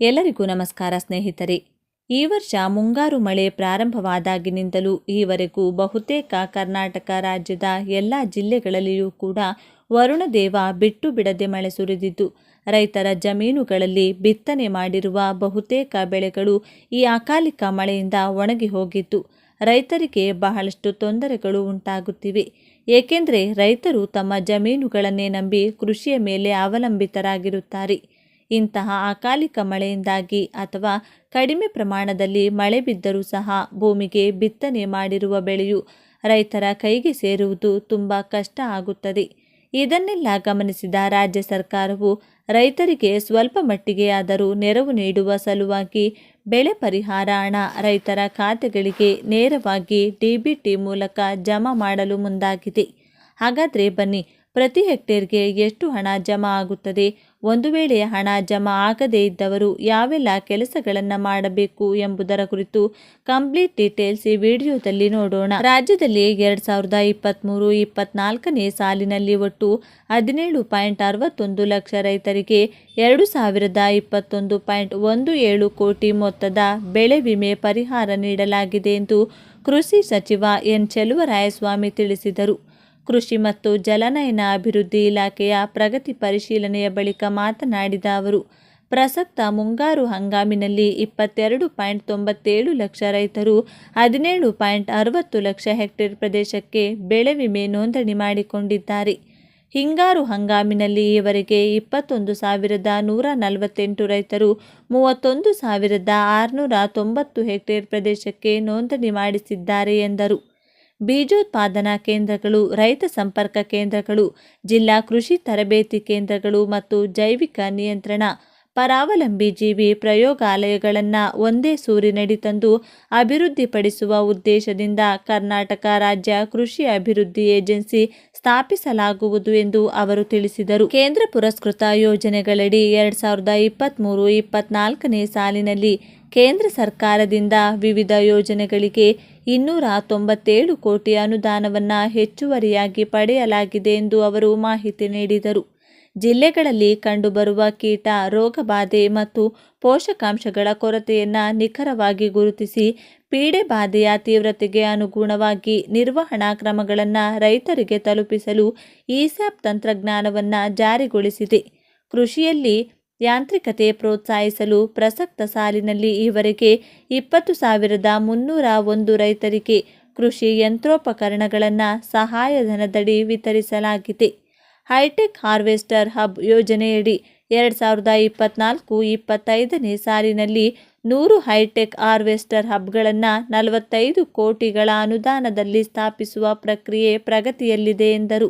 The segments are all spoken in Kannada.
ಎಲ್ಲರಿಗೂ ನಮಸ್ಕಾರ ಸ್ನೇಹಿತರೆ. ಈ ವರ್ಷ ಮುಂಗಾರು ಮಳೆ ಪ್ರಾರಂಭವಾದಾಗಿನಿಂದಲೂ ಈವರೆಗೂ ಬಹುತೇಕ ಕರ್ನಾಟಕ ರಾಜ್ಯದ ಎಲ್ಲ ಜಿಲ್ಲೆಗಳಲ್ಲಿಯೂ ಕೂಡ ವರುಣದೇವ ಬಿಟ್ಟು ಬಿಡದೆ ಮಳೆ ಸುರಿದಿದ್ದು, ರೈತರ ಜಮೀನುಗಳಲ್ಲಿ ಬಿತ್ತನೆ ಮಾಡಿರುವ ಬಹುತೇಕ ಬೆಳೆಗಳು ಈ ಅಕಾಲಿಕ ಮಳೆಯಿಂದ ಒಣಗಿ ಹೋಗಿದ್ದು, ರೈತರಿಗೆ ಬಹಳಷ್ಟು ತೊಂದರೆಗಳು ಉಂಟಾಗುತ್ತಿವೆ. ಏಕೆಂದರೆ ರೈತರು ತಮ್ಮ ಜಮೀನುಗಳನ್ನೇ ನಂಬಿ ಕೃಷಿಯ ಮೇಲೆ ಅವಲಂಬಿತರಾಗಿರುತ್ತಾರೆ. ಇಂತಹ ಅಕಾಲಿಕ ಮಳೆಯಿಂದಾಗಿ ಅಥವಾ ಕಡಿಮೆ ಪ್ರಮಾಣದಲ್ಲಿ ಮಳೆ ಬಿದ್ದರೂ ಸಹ ಭೂಮಿಗೆ ಬಿತ್ತನೆ ಮಾಡಿರುವ ಬೆಳೆಯು ರೈತರ ಕೈಗೆ ಸೇರುವುದು ತುಂಬ ಕಷ್ಟ ಆಗುತ್ತದೆ. ಇದನ್ನೆಲ್ಲ ಗಮನಿಸಿದ ರಾಜ್ಯ ಸರ್ಕಾರವು ರೈತರಿಗೆ ಸ್ವಲ್ಪ ಮಟ್ಟಿಗೆ ಆದರೂ ನೆರವು ನೀಡುವ ಸಲುವಾಗಿ ಬೆಳೆ ಪರಿಹಾರ ಹಣ ರೈತರ ಖಾತೆಗಳಿಗೆ ನೇರವಾಗಿ ಡಿಬಿಟಿ ಮೂಲಕ ಜಮಾ ಮಾಡಲು ಮುಂದಾಗಿದೆ. ಹಾಗಾದರೆ ಬನ್ನಿ, ಪ್ರತಿ ಹೆಕ್ಟೇರ್ಗೆ ಎಷ್ಟು ಹಣ ಜಮಾ ಆಗುತ್ತದೆ? ಒಂದು ವೇಳೆ ಹಣ ಜಮಾ ಆಗದೇ ಇದ್ದವರು ಯಾವೆಲ್ಲ ಕೆಲಸಗಳನ್ನು ಮಾಡಬೇಕು ಎಂಬುದರ ಕುರಿತು ಕಂಪ್ಲೀಟ್ ಡೀಟೇಲ್ಸ್ ಈ ವಿಡಿಯೋದಲ್ಲಿ ನೋಡೋಣ. ರಾಜ್ಯದಲ್ಲಿ ಎರಡ್ ಸಾವಿರದ ಇಪ್ಪತ್ತ್ಮೂರು ಇಪ್ಪತ್ನಾಲ್ಕನೇ ಸಾಲಿನಲ್ಲಿ ಒಟ್ಟು ಹದಿನೇಳು ಪಾಯಿಂಟ್ ಅರವತ್ತೊಂದು ಲಕ್ಷ ರೈತರಿಗೆ ಎರಡು ಸಾವಿರದ ಇಪ್ಪತ್ತೊಂದು ಪಾಯಿಂಟ್ ಒಂದು ಏಳು ಕೋಟಿ ಮೊತ್ತದ ಬೆಳೆ ವಿಮೆ ಪರಿಹಾರ ನೀಡಲಾಗಿದೆ ಎಂದು ಕೃಷಿ ಸಚಿವ ಎನ್ ಚೆಲುವರಾಯಸ್ವಾಮಿ ತಿಳಿಸಿದರು. ಕೃಷಿ ಮತ್ತು ಜಲನಯನ ಅಭಿವೃದ್ಧಿ ಇಲಾಖೆಯ ಪ್ರಗತಿ ಪರಿಶೀಲನೆಯ ಬಳಿಕ ಮಾತನಾಡಿದ ಅವರು, ಪ್ರಸಕ್ತ ಮುಂಗಾರು ಹಂಗಾಮಿನಲ್ಲಿ ಇಪ್ಪತ್ತೆರಡು ಪಾಯಿಂಟ್ ತೊಂಬತ್ತೇಳು ಲಕ್ಷ ರೈತರು ಹದಿನೇಳು ಪಾಯಿಂಟ್ ಅರವತ್ತು ಲಕ್ಷ ಹೆಕ್ಟೇರ್ ಪ್ರದೇಶಕ್ಕೆ ಬೆಳೆ ವಿಮೆ ನೋಂದಣಿ ಮಾಡಿಕೊಂಡಿದ್ದಾರೆ. ಹಿಂಗಾರು ಹಂಗಾಮಿನಲ್ಲಿ ಈವರೆಗೆ ಇಪ್ಪತ್ತೊಂದು ಸಾವಿರದ ನೂರ ನಲವತ್ತೆಂಟು ರೈತರು ಮೂವತ್ತೊಂದು ಸಾವಿರದ ಆರುನೂರ ತೊಂಬತ್ತು ಹೆಕ್ಟೇರ್ ಪ್ರದೇಶಕ್ಕೆ ನೋಂದಣಿ ಮಾಡಿಸಿದ್ದಾರೆ ಎಂದರು. ಬೀಜೋತ್ಪಾದನಾ ಕೇಂದ್ರಗಳು ರೈತ ಸಂಪರ್ಕ ಕೇಂದ್ರಗಳು ಜಿಲ್ಲಾ ಕೃಷಿ ತರಬೇತಿ ಕೇಂದ್ರಗಳು ಮತ್ತು ಜೈವಿಕ ನಿಯಂತ್ರಣ ಪರಾವಲಂಬಿ ಜೀವಿ ಪ್ರಯೋಗಾಲಯಗಳನ್ನು ಒಂದೇ ಸೂರಿನಡಿ ತಂದು ಅಭಿವೃದ್ಧಿಪಡಿಸುವ ಉದ್ದೇಶದಿಂದ ಕರ್ನಾಟಕ ರಾಜ್ಯ ಕೃಷಿ ಅಭಿವೃದ್ಧಿ ಏಜೆನ್ಸಿ ಸ್ಥಾಪಿಸಲಾಗುವುದು ಎಂದು ಅವರು ತಿಳಿಸಿದರು. ಕೇಂದ್ರ ಪುರಸ್ಕೃತ ಯೋಜನೆಗಳಡಿ ಎರಡ್ ಸಾವಿರದ ಇಪ್ಪತ್ತ್ಮೂರು ಇಪ್ಪತ್ನಾಲ್ಕನೇ ಸಾಲಿನಲ್ಲಿ ಕೇಂದ್ರ ಸರ್ಕಾರದಿಂದ ವಿವಿಧ ಯೋಜನೆಗಳಿಗೆ ಇನ್ನೂರ ತೊಂಬತ್ತೇಳು ಕೋಟಿ ಅನುದಾನವನ್ನು ಹೆಚ್ಚುವರಿಯಾಗಿ ಪಡೆಯಲಾಗಿದೆ ಎಂದು ಅವರು ಮಾಹಿತಿ ನೀಡಿದರು. ಜಿಲ್ಲೆಗಳಲ್ಲಿ ಕಂಡುಬರುವ ಕೀಟ ರೋಗಬಾಧೆ ಮತ್ತು ಪೋಷಕಾಂಶಗಳ ಕೊರತೆಯನ್ನು ನಿಖರವಾಗಿ ಗುರುತಿಸಿ ಪೀಡೆ ಬಾಧೆಯ ತೀವ್ರತೆಗೆ ಅನುಗುಣವಾಗಿ ನಿರ್ವಹಣಾ ಕ್ರಮಗಳನ್ನು ರೈತರಿಗೆ ತಲುಪಿಸಲು ಇಸ್ಯಾಪ್ ತಂತ್ರಜ್ಞಾನವನ್ನು ಜಾರಿಗೊಳಿಸಿದೆ. ಕೃಷಿಯಲ್ಲಿ ಯಾಂತ್ರಿಕತೆ ಪ್ರೋತ್ಸಾಹಿಸಲು ಪ್ರಸಕ್ತ ಸಾಲಿನಲ್ಲಿ ಈವರೆಗೆ ಇಪ್ಪತ್ತು ಸಾವಿರದ ಮುನ್ನೂರ ಒಂದು ರೈತರಿಗೆ ಕೃಷಿ ಯಂತ್ರೋಪಕರಣಗಳನ್ನು ಸಹಾಯಧನದಡಿ ವಿತರಿಸಲಾಗಿದೆ. ಹೈಟೆಕ್ ಹಾರ್ವೆಸ್ಟರ್ ಹಬ್ ಯೋಜನೆಯಡಿ ಎರಡು ಸಾವಿರದ ಇಪ್ಪತ್ನಾಲ್ಕು ಇಪ್ಪತ್ತೈದನೇ ಸಾಲಿನಲ್ಲಿ ನೂರು ಹೈಟೆಕ್ ಹಾರ್ವೆಸ್ಟರ್ ಹಬ್ಗಳನ್ನು ನಲವತ್ತೈದು ಕೋಟಿಗಳ ಅನುದಾನದಲ್ಲಿ ಸ್ಥಾಪಿಸುವ ಪ್ರಕ್ರಿಯೆ ಪ್ರಗತಿಯಲ್ಲಿದೆ ಎಂದರು.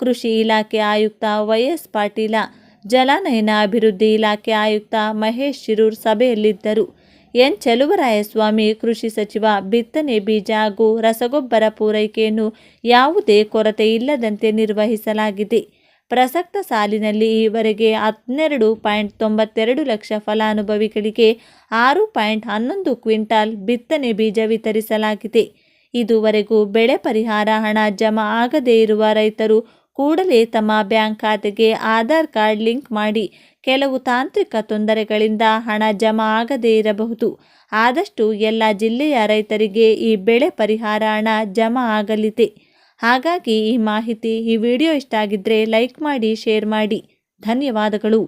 ಕೃಷಿ ಇಲಾಖೆ ಆಯುಕ್ತ ವೈಎಸ್ ಪಾಟೀಲ, ಜಲಾನಯನ ಅಭಿವೃದ್ಧಿ ಇಲಾಖೆ ಆಯುಕ್ತ ಮಹೇಶ್ ಶಿರೂರ್ ಸಭೆಯಲ್ಲಿದ್ದರು. ಎನ್ ಚಲುವರಾಯಸ್ವಾಮಿ, ಕೃಷಿ ಸಚಿವ, ಬಿತ್ತನೆ ಬೀಜ ಹಾಗೂ ರಸಗೊಬ್ಬರ ಪೂರೈಕೆಯನ್ನು ಯಾವುದೇ ಕೊರತೆ ಇಲ್ಲದಂತೆ ನಿರ್ವಹಿಸಲಾಗಿದೆ. ಪ್ರಸಕ್ತ ಸಾಲಿನಲ್ಲಿ ಈವರೆಗೆ ಹನ್ನೆರಡು ಪಾಯಿಂಟ್ ತೊಂಬತ್ತೆರಡು ಲಕ್ಷ ಫಲಾನುಭವಿಗಳಿಗೆ ಆರು ಪಾಯಿಂಟ್ ಹನ್ನೊಂದು ಕ್ವಿಂಟಾಲ್ ಬಿತ್ತನೆ ಬೀಜ ವಿತರಿಸಲಾಗಿದೆ. ಇದುವರೆಗೂ ಬೆಳೆ ಪರಿಹಾರ ಹಣ ಜಮಾ ಆಗದೇ ಇರುವ ರೈತರು ಕೂಡಲೇ ತಮ್ಮ ಬ್ಯಾಂಕ್ ಖಾತೆಗೆ ಆಧಾರ್ ಕಾರ್ಡ್ ಲಿಂಕ್ ಮಾಡಿ ಕೆಲವು ತಾಂತ್ರಿಕ ತೊಂದರೆಗಳಿಂದ ಹಣ ಜಮಾ ಆಗದೇ ಇರಬಹುದು. ಆದಷ್ಟು ಎಲ್ಲ ಜಿಲ್ಲೆಯ ರೈತರಿಗೆ ಈ ಬೆಳೆ ಪರಿಹಾರ ಹಣ ಜಮಾ ಆಗಲಿದೆ. ಹಾಗಾಗಿ ಈ ಮಾಹಿತಿ ಈ ವಿಡಿಯೋ ಇಷ್ಟ ಆಗಿದ್ದರೆ ಲೈಕ್ ಮಾಡಿ, ಶೇರ್ ಮಾಡಿ. ಧನ್ಯವಾದಗಳು.